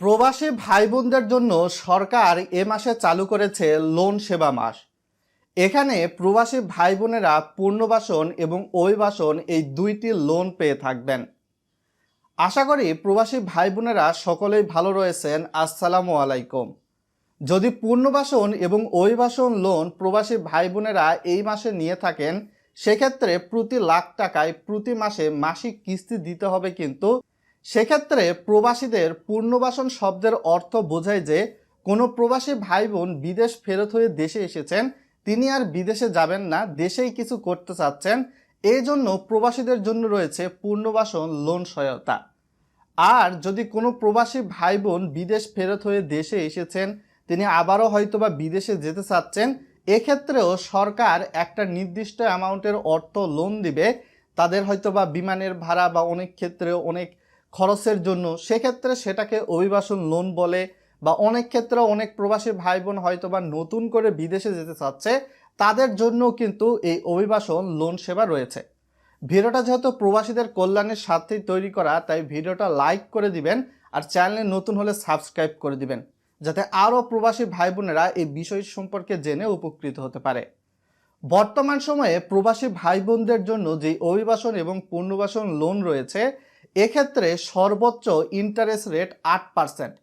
প্রবাসী ভাই বোনদের জন্য সরকার এ মাসে চালু করেছে লোন সেবা মাস। এখানে প্রবাসী ভাই বোনেরা পূর্ণবাসন এবং অভিবাসন এই দুইটি লোন পেয়ে থাকবেন। আশা করি প্রবাসী ভাই বোনেরা সকলেই ভালো রয়েছেন। আসসালামু আলাইকুম। যদি পূর্ণবাসন এবং অভিবাসন লোন প্রবাসী ভাই বোনেরা এই মাসে নিয়ে থাকেন, সেক্ষেত্রে প্রতি লাখ টাকায় প্রতি মাসে মাসিক কিস্তি দিতে হবে কিন্তু সেক্ষেত্রে প্রবাসীদের পূর্ণবাসন শব্দের অর্থ বোঝায় যে, কোনো প্রবাসী ভাই বোন বিদেশ ফেরত হয়ে দেশে এসেছেন, তিনি আর বিদেশে যাবেন না, দেশেই কিছু করতে চাচ্ছেন। এই জন্য প্রবাসীদের জন্য রয়েছে পূর্ণবাসন লোন সহায়তা। আর যদি কোনো প্রবাসী ভাই বোন বিদেশ ফেরত হয়ে দেশে এসেছেন, তিনি আবারও হয়তোবা বিদেশে যেতে চাচ্ছেন, এক্ষেত্রেও সরকার একটা নির্দিষ্ট অ্যামাউন্টের অর্থ লোন দিবে। তাদের হয়তোবা বিমানের ভাড়া বা অনেক ক্ষেত্রে অনেক খরচের জন্য, সেক্ষেত্রে সেটাকে অভিবাসন লোন বলে বা অনেক ক্ষেত্রে অনেক প্রবাসী ভাই বোন হয়তোবা নতুন করে বিদেশে যেতে চাচ্ছে, তাদের জন্য কিন্তু এই অভিবাসন লোন সেবা রয়েছে। ভিডিওটা যেহেতু প্রবাসীদের কল্যাণের স্বার্থেই তৈরি করা, তাই ভিডিওটা লাইক করে দিবেন আর চ্যানেলে নতুন হলে সাবস্ক্রাইব করে দিবেন, যাতে আরও প্রবাসী ভাই বোনেরা এই বিষয় সম্পর্কে জেনে উপকৃত হতে পারে। বর্তমান সময়ে প্রবাসী ভাই বোনদের জন্য যে অভিবাসন এবং পুনর্বাসন লোন রয়েছে এক্ষেত্রে সর্বোচ্চ ইন্টারেস্ট রেট আট পার্সেন্ট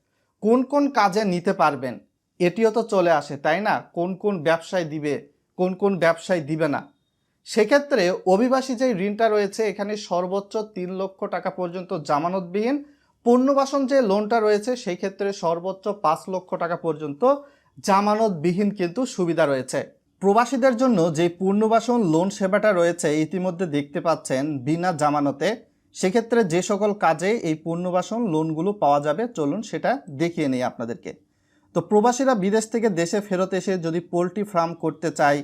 কোন কোন কাজে নিতে পারবেন? এটিও তো চলে আসে, তাই না? কোন কোন ব্যবসায় দিবে, কোন কোন ব্যবসায় দিবে না। সেক্ষেত্রে অভিবাসী যে ঋণটা রয়েছে, এখানে সর্বোচ্চ তিন লক্ষ টাকা পর্যন্ত জামানতবিহীন। পুনর্বাসন যে লোনটা রয়েছে সেই ক্ষেত্রে সর্বোচ্চ পাঁচ লক্ষ টাকা পর্যন্ত জামানতবিহীন কিন্তু সুবিধা রয়েছে। প্রবাসীদের জন্য যে পুনর্বাসন লোন সেবাটা রয়েছে, ইতিমধ্যে দেখতে পাচ্ছেন বিনা জামানতে সেক্ষেত্রে যে সকল কাজে এই পুনর্বাসন লোনগুলো পাওয়া যাবে, চলুন সেটা দেখিয়ে নেই আপনাদেরকে। তো প্রবাসীরা বিদেশ থেকে দেশে ফেরত এসে যদি পোলট্রি ফার্ম করতে চায়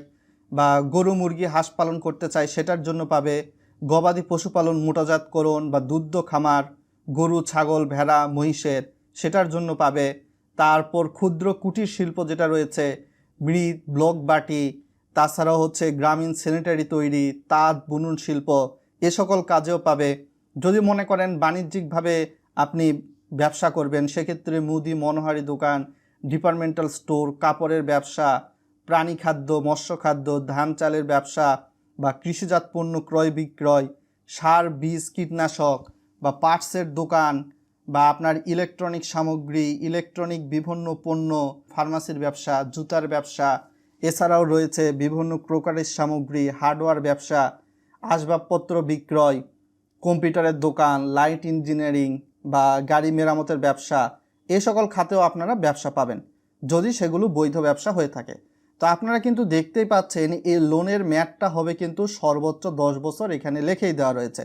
বা গরু, মুরগি হাঁস পালন করতে চায়, সেটার জন্য পাবে গবাদি পশুপালন মোটাজাতকরণ বা দুগ্ধ খামার, গরু, ছাগল, ভেড়া, মহিষের, সেটার জন্য পাবে। তারপর ক্ষুদ্র কুটির শিল্প যেটা রয়েছে মৃৎ ব্লক বাটি, তাছাড়াও হচ্ছে গ্রামীণ স্যানিটারি তৈরি, তাঁত, বুনুন শিল্প, এ সকল কাজেও পাবে। যদি মনে করেন বাণিজ্যিকভাবে আপনি ব্যবসা করবেন, সেক্ষেত্রে মুদি, মনোহারি দোকান ডিপার্টমেন্টাল স্টোর কাপড়ের ব্যবসা, প্রাণী খাদ্য, মৎস্য খাদ্য, ধান চালের ব্যবসা বা কৃষিজাত পণ্য ক্রয় বিক্রয়, সার, বীজ, কীটনাশক বা পার্টসের দোকান বা আপনার ইলেকট্রনিক সামগ্রী, ইলেকট্রনিক বিভিন্ন পণ্য, ফার্মাসির ব্যবসা, জুতার ব্যবসা, এছাড়াও রয়েছে বিভিন্ন ক্রোকারিজ সামগ্রী, হার্ডওয়্যার ব্যবসা, আসবাবপত্র বিক্রয় কম্পিউটারের দোকান লাইট ইঞ্জিনিয়ারিং বা গাড়ি মেরামতের ব্যবসা, এ সকল খাতেও আপনারা ব্যবসা পাবেন, যদি সেগুলো বৈধ ব্যবসা হয়ে থাকে। তো আপনারা কিন্তু দেখতেই পাচ্ছেন, এই লোনের মেয়াদটা হবে কিন্তু সর্বোচ্চ দশ বছর এখানে লেখেই দেওয়া রয়েছে।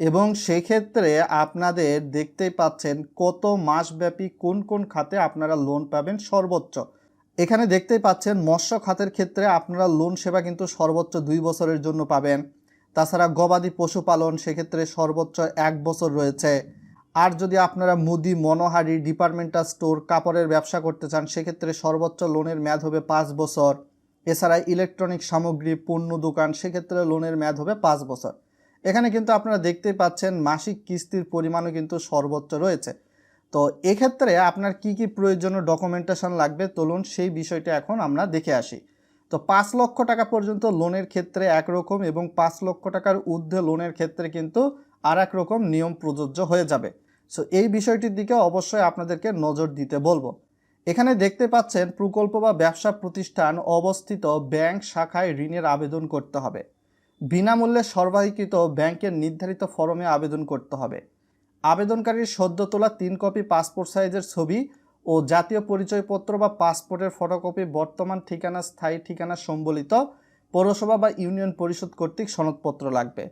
এবং সেক্ষেত্রে আপনাদের দেখতেই পাচ্ছেন কত মাসব্যাপী কোন কোন খাতে আপনারা লোন পাবেন সর্বোচ্চ। এখানে দেখতেই পাচ্ছেন মৎস্য খাতের ক্ষেত্রে আপনারা লোন সেবা কিন্তু সর্বোচ্চ দুই বছরের জন্য পাবেন। তাছাড়া গবাদি পশুপালন সেক্ষেত্রে সর্বোচ্চ এক বছর রয়েছে। আর যদি আপনারা মুদি, মনোহারি, ডিপার্টমেন্টাল স্টোর, কাপড়ের ব্যবসা করতে চান, সেক্ষেত্রে সর্বোচ্চ লোনের মেয়াদ হবে পাঁচ বছর। এছাড়া ইলেকট্রনিক সামগ্রী, পণ্য দোকান, সেক্ষেত্রে লোনের মেয়াদ হবে পাঁচ বছর। এখানে কিন্তু আপনারা দেখতেই পাচ্ছেন, মাসিক কিস্তির পরিমাণও কিন্তু সর্বোচ্চ রয়েছে। তো এক্ষেত্রে আপনার কি কি প্রয়োজনীয় ডকুমেন্টেশন লাগবে, চলুন সেই বিষয়টা এখন আমরা দেখে আসি। তো পাঁচ লক্ষ টাকা পর্যন্ত লোনের ক্ষেত্রে একরকম এবং পাঁচ লক্ষ টাকার ঊর্ধ্বে লোনের ক্ষেত্রে কিন্তু আর রকম নিয়ম প্রযোজ্য হয়ে যাবে। সো এই বিষয়টির দিকে অবশ্যই আপনাদেরকে নজর দিতে বলব। এখানে দেখতে পাচ্ছেন প্রকল্প বা ব্যবসা প্রতিষ্ঠান অবস্থিত ব্যাংক শাখায় ঋণের আবেদন করতে হবে। বিনামূল্যে সর্বাধিকৃত ব্যাংকের নির্ধারিত ফরমে আবেদন করতে হবে। আবেদনকারীর সদ্য তোলা তিন কপি পাসপোর্ট সাইজের ছবি ও জাতীয় পরিচয়পত্র বা পাসপোর্টের ফটোকপি বর্তমান ঠিকানা, স্থায়ী ঠিকানা সম্বলিত পৌরসভা বা ইউনিয়ন পরিষদ কর্তৃক সনদপত্র লাগবে।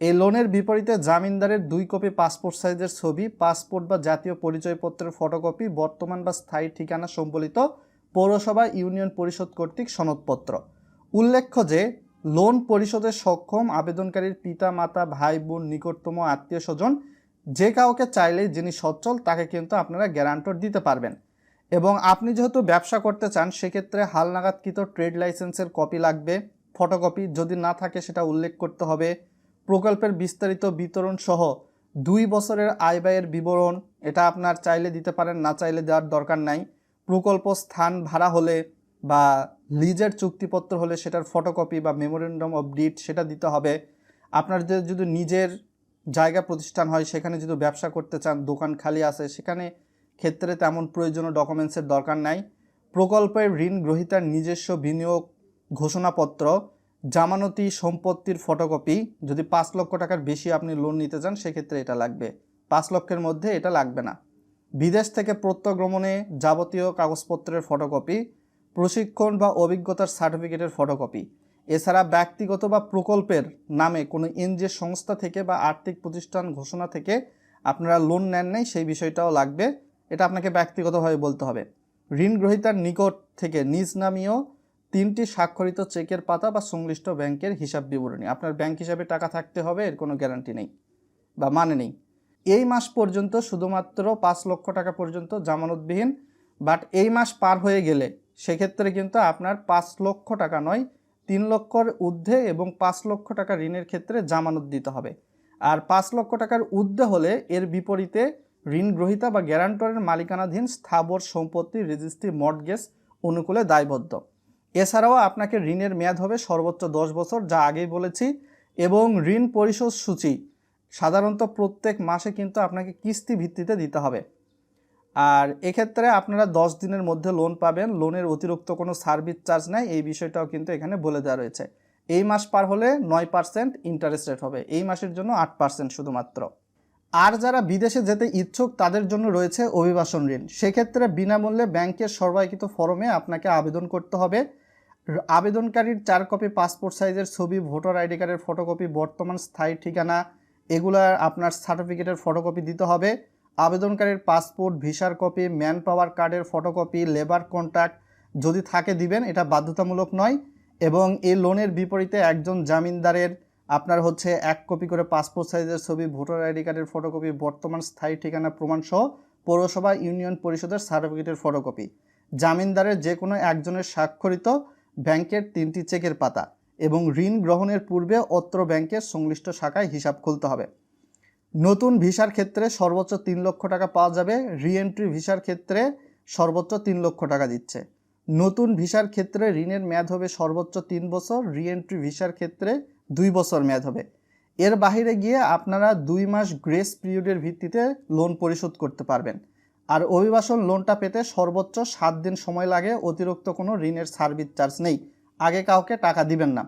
এই লোনের বিপরীতে জামিনদারের দুই কপি পাসপোর্ট সাইজের ছবি, পাসপোর্ট বা জাতীয় পরিচয়পত্রের ফটোকপি, বর্তমান বা স্থায়ী ঠিকানা সম্বলিত পৌরসভা, ইউনিয়ন পরিষদ কর্তৃক সনদপত্র। উল্লেখ্য যে, লোন পরিশোধে সক্ষম আবেদনকারীর পিতা, মাতা, ভাই, বোন, নিকটতম আত্মীয় স্বজন যে কাউকে চাইলেই যিনি সচ্ছল, তাকে কিন্তু আপনারা গ্যারান্টর দিতে পারবেন। এবং আপনি যেহেতু ব্যবসা করতে চান, সেক্ষেত্রে হালনাগাদকৃত ট্রেড লাইসেন্সের কপি লাগবে ফটোকপি যদি না থাকে সেটা উল্লেখ করতে হবে। প্রকল্পের বিস্তারিত বিতরণ সহ দুই বছরের আয় ব্যয়ের বিবরণ, এটা আপনার চাইলে দিতে পারেন, না চাইলে দেওয়ার দরকার নাই। প্রকল্প স্থান ভাড়া হলে বা লিজের চুক্তিপত্র হলে সেটার ফটোকপি বা মেমোরেন্ডাম অফ ডিট সেটা দিতে হবে। আপনার যদি নিজের জায়গা প্রতিষ্ঠান হয়, সেখানে যদি ব্যবসা করতে চান, দোকান খালি আছে, সেখানে ক্ষেত্রে তেমন প্রয়োজনীয় ডকুমেন্টসের দরকার নাই। প্রকল্পের ঋণ গ্রহীতার নিজস্ব বিনিয়োগ ঘোষণাপত্র, জামানতি সম্পত্তির ফটোকপি যদি পাঁচ লক্ষ টাকার বেশি আপনি লোন নিতে চান, সেক্ষেত্রে এটা লাগবে। পাঁচ লক্ষের মধ্যে এটা লাগবে না। বিদেশ থেকে প্রত্যাগমনে যাবতীয় কাগজপত্রের ফটোকপি প্রশিক্ষণ বা অভিজ্ঞতার সার্টিফিকেটের ফটোকপি এছাড়া ব্যক্তিগত বা প্রকল্পের নামে কোনো এনজিও সংস্থা থেকে বা আর্থিক প্রতিষ্ঠান ঘোষণা থেকে আপনারা লোন নেন নাই, সেই বিষয়টাও লাগবে। এটা আপনাকে ব্যক্তিগতভাবে বলতে হবে। ঋণ গ্রহীতার নিকট থেকে নিজ নামীয় তিনটি স্বাক্ষরিত চেকের পাতা বা সংশ্লিষ্ট ব্যাংকের হিসাব বিবরণী। আপনার ব্যাংক হিসাবে টাকা থাকতে হবে, এর কোনো গ্যারান্টি নেই বা মানে নেই। এই মাস পর্যন্ত শুধুমাত্র পাঁচ লক্ষ টাকা পর্যন্ত জামানতবিহীন বাট এই মাস পার হয়ে গেলে সেক্ষেত্রে কিন্তু আপনার পাঁচ লক্ষ টাকা নয় তিন লক্ষর ঊর্ধ্বে এবং পাঁচ লক্ষ টাকা ঋণের ক্ষেত্রে জামানত দিতে হবে। আর পাঁচ লক্ষ টাকার ঊর্ধ্বে হলে এর বিপরীতে ঋণ গ্রহীতা বা গ্যারান্টরের মালিকানাধীন স্থাবর সম্পত্তি, রেজিস্ট্রি, মর্টগেজ অনুকূলে দায়বদ্ধ। এছাড়াও আপনাকে ঋণের মেয়াদ হবে সর্বোচ্চ দশ বছর, যা আগেই বলেছি, এবং ঋণ পরিশোধ সূচি সাধারণত প্রত্যেক মাসে কিন্তু আপনাকে কিস্তি ভিত্তিতে দিতে হবে। আর এক্ষেত্রে আপনারা দশ দিনের মধ্যে লোন পাবেন। লোনের অতিরিক্ত কোনো সার্ভিস চার্জ নেই। এই বিষয়টাও কিন্তু এখানে বলে দেওয়া রয়েছে। এই মাস পার হলে নয় পার্সেন্ট ইন্টারেস্ট রেট হবে। এই মাসের জন্য আট পার্সেন্ট শুধুমাত্র। আর যারা বিদেশে যেতে ইচ্ছুক, তাদের জন্য রয়েছে অভিবাসন ঋণ। সেক্ষেত্রে বিনামূল্যে ব্যাংকের সর্বায়িত ফরমে আপনাকে আবেদন করতে হবে। আবেদনকারীর চার কপি পাসপোর্ট সাইজের ছবি ভোটার আইডি কার্ডের ফটোকপি বর্তমান স্থায়ী ঠিকানা এগুলার আপনার সার্টিফিকেটের ফটোকপি দিতে হবে। আবেদনকারীর পাসপোর্ট, ভিসার কপি ম্যান পাওয়ার কার্ডের ফটোকপি, লেবার কন্ট্যাক্ট যদি থাকে দিবেন, এটা বাধ্যতামূলক নয় এবং এই লোনের বিপরীতে একজন জামিনদারের আপনার হচ্ছে এক কপি করে পাসপোর্ট সাইজের ছবি, ভোটার আইডি কার্ডের ফটোকপি, বর্তমান স্থায়ী ঠিকানা প্রমাণসহ পৌরসভা, ইউনিয়ন পরিষদের সার্টিফিকেটের ফটোকপি। জামিনদারের যে কোনো একজনের স্বাক্ষরিত ব্যাংকের তিনটি চেকের পাতা এবং ঋণ গ্রহণের পূর্বে অত্র ব্যাংকের সংশ্লিষ্ট শাখায় হিসাব খুলতে হবে। নতুন ভিসার ক্ষেত্রে সর্বোচ্চ তিন লক্ষ টাকা পাওয়া যাবে। রিএন্ট্রি ভিসার ক্ষেত্রে সর্বোচ্চ তিন লক্ষ টাকা দিচ্ছে। নতুন ভিসার ক্ষেত্রে ঋণের মেয়াদ হবে সর্বোচ্চ তিন বছর, রিএন্ট্রি ভিসার ক্ষেত্রে দুই বছর মেয়াদ হবে। এর বাইরে গিয়ে আপনারা দুই মাস গ্রেস পিরিয়ডের ভিত্তিতে লোন পরিশোধ করতে পারবেন। আর অভিবাসন লোনটা পেতে সর্বোচ্চ সাত দিন সময় লাগে, অতিরিক্ত কোনো ঋণের সার্ভিস চার্জ নেই। আগে কাউকে টাকা দিবেন না।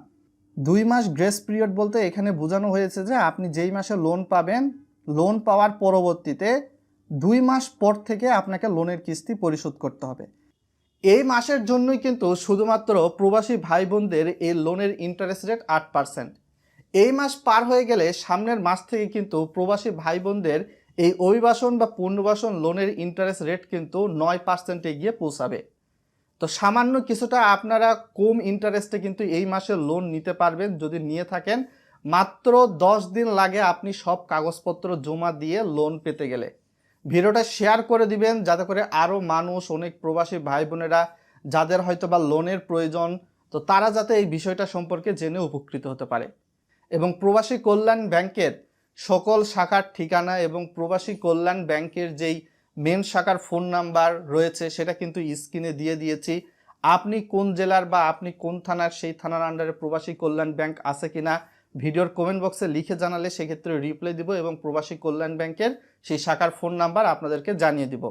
দুই মাস গ্রেস পিরিয়ড বলতে এখানে বোঝানো হয়েছে যে আপনি যেই মাসে লোন পাবেন লোন পাওয়ার পরবর্তীতে দুই মাস পর থেকে আপনাকে লোনের কিস্তি পরিশোধ করতে হবে। এই মাসের জন্যই কিন্তু শুধুমাত্র প্রবাসী ভাই বোনদের এই লোনের ইন্টারেস্ট রেট আট পার্সেন্ট এই মাস পার হয়ে গেলে সামনের মাস থেকে কিন্তু প্রবাসী ভাই বোনদের এই অভিবাসন বা পুনর্বাসন লোনের ইন্টারেস্ট রেট কিন্তু নয় পার্সেন্টে গিয়ে পৌঁছাবে। তো সামান্য কিছুটা আপনারা কম ইন্টারেস্টে কিন্তু এই মাসে লোন নিতে পারবেন যদি নিয়ে থাকেন। মাত্র দশ দিন লাগে আপনি সব কাগজপত্র জমা দিয়ে লোন পেতে গেলে। ভিডিওটা শেয়ার করে দিবেন যাতে করে আরও মানুষ, অনেক প্রবাসী ভাই বোনেরা যাদের হয়তো বা লোনের প্রয়োজন, তো তারা যাতে এই বিষয়টা সম্পর্কে জেনে উপকৃত হতে পারে। এবং প্রবাসী কল্যাণ ব্যাংকের সকল শাখার ঠিকানা এবং প্রবাসী কল্যাণ ব্যাংকের যেই মেন শাখার ফোন নাম্বার রয়েছে, সেটা কিন্তু স্ক্রিনে দিয়ে দিয়েছি। আপনি কোন জেলার বা আপনি কোন থানার, সেই থানার আন্ডারে প্রবাসী কল্যাণ ব্যাংক আছে কিনা, ভিডিওর কমেন্ট বক্সে লিখে জানালে সেক্ষেত্রে রিপ্লাই দিব এবং প্রবাসী কল্যাণ ব্যাংকের সেই শাখার ফোন নাম্বার আপনাদেরকে জানিয়ে দিব।